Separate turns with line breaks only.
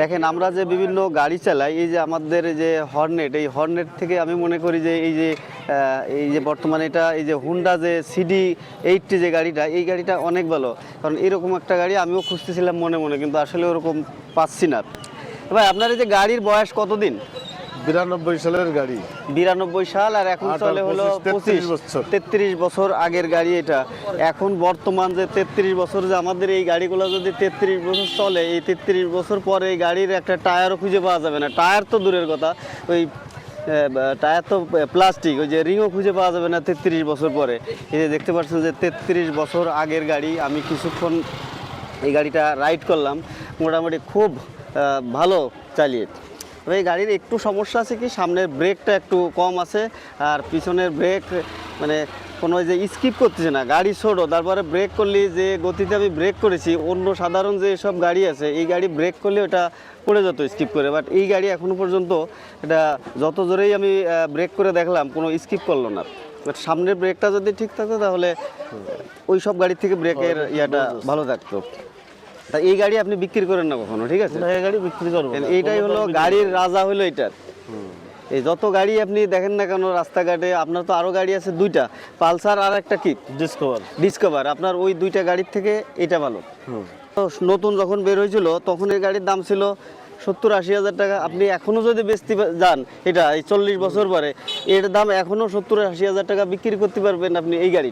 দেখেন, আমরা যে বিভিন্ন গাড়ি চালাই, এই যে আমাদের যে হর্নেট এই হর্নেট থেকে আমি মনে করি যে এই যে এই যে বর্তমানে এটা, এই যে হুন্ডা যে সিডি এইটটি যে গাড়িটা, এই গাড়িটা অনেক ভালো। কারণ এরকম একটা গাড়ি আমিও খুঁজতেছিলাম মনে মনে, কিন্তু আসলে ওরকম পাচ্ছি না। ভাই, আপনার এই যে গাড়ির বয়স কতদিন?
বিরানব্বই সালের গাড়ি।
বিরানব্বই সাল আর এখন চলে হলো
পঁচিশ,
পঁচিশ।
33 বছর।
তেত্রিশ বছর আগের গাড়ি এটা। এখন বর্তমান যে তেত্রিশ বছর যে আমাদের এই গাড়িগুলো যদি তেত্রিশ বছর চলে এই তেত্রিশ বছর পরে এই গাড়ির একটা টায়ারও খুঁজে পাওয়া যাবে না। টায়ার তো দূরের কথা। ওই টায়ার তো প্লাস্টিক ওই যে রিংও খুঁজে পাওয়া যাবে না তেত্রিশ বছর পরে। এই যে দেখতে পাচ্ছেন যে তেত্রিশ বছর আগের গাড়ি আমি কিছুক্ষণ এই গাড়িটা রাইড করলাম। মোটামুটি খুব ভালো চালিয়ে তবে এই গাড়ির একটু সমস্যা আছে কি সামনের ব্রেকটা একটু কম আছে আর পিছনের ব্রেক মানে কোনো ওই যে স্কিপ করতেছে না গাড়ি ছোটো তারপরে ব্রেক করলে যে গতিতে আমি ব্রেক করেছি অন্য সাধারণ যে সব গাড়ি আছে এই গাড়ি ব্রেক করলে ওটা পড়ে যেত স্কিপ করে বাট এই গাড়ি এখনও পর্যন্ত এটা যত জোরেই আমি ব্রেক করে দেখলাম কোনো স্কিপ করল না। বাট সামনের ব্রেকটা যদি ঠিক থাকতো তাহলে ওই সব গাড়ির থেকে ব্রেকের ইয়াটা ভালো থাকতো। তা এই গাড়ি আপনি বিক্রি করেন না কখনো ঠিক আছে?
এই গাড়ি বিক্রি করব
এইটাই হলো গাড়ির রাজা হলো এটার। এই যত গাড়ি আপনি দেখেন না কেন রাস্তাঘাটে আপনার তো আরও গাড়ি আছে দুইটা পালসার আর একটা কি
ডিসকভার
ডিসকভার আপনার ওই দুইটা গাড়ির থেকে এটা ভালো। নতুন যখন বের হয়েছিল তখন এই গাড়ির দাম ছিল সত্তর আশি হাজার টাকা। আপনি এখনও যদি বেচতে যান এটা এই চল্লিশ বছর পরে এর দাম এখনও সত্তর আশি হাজার টাকা বিক্রি করতে পারবেন আপনি এই গাড়ি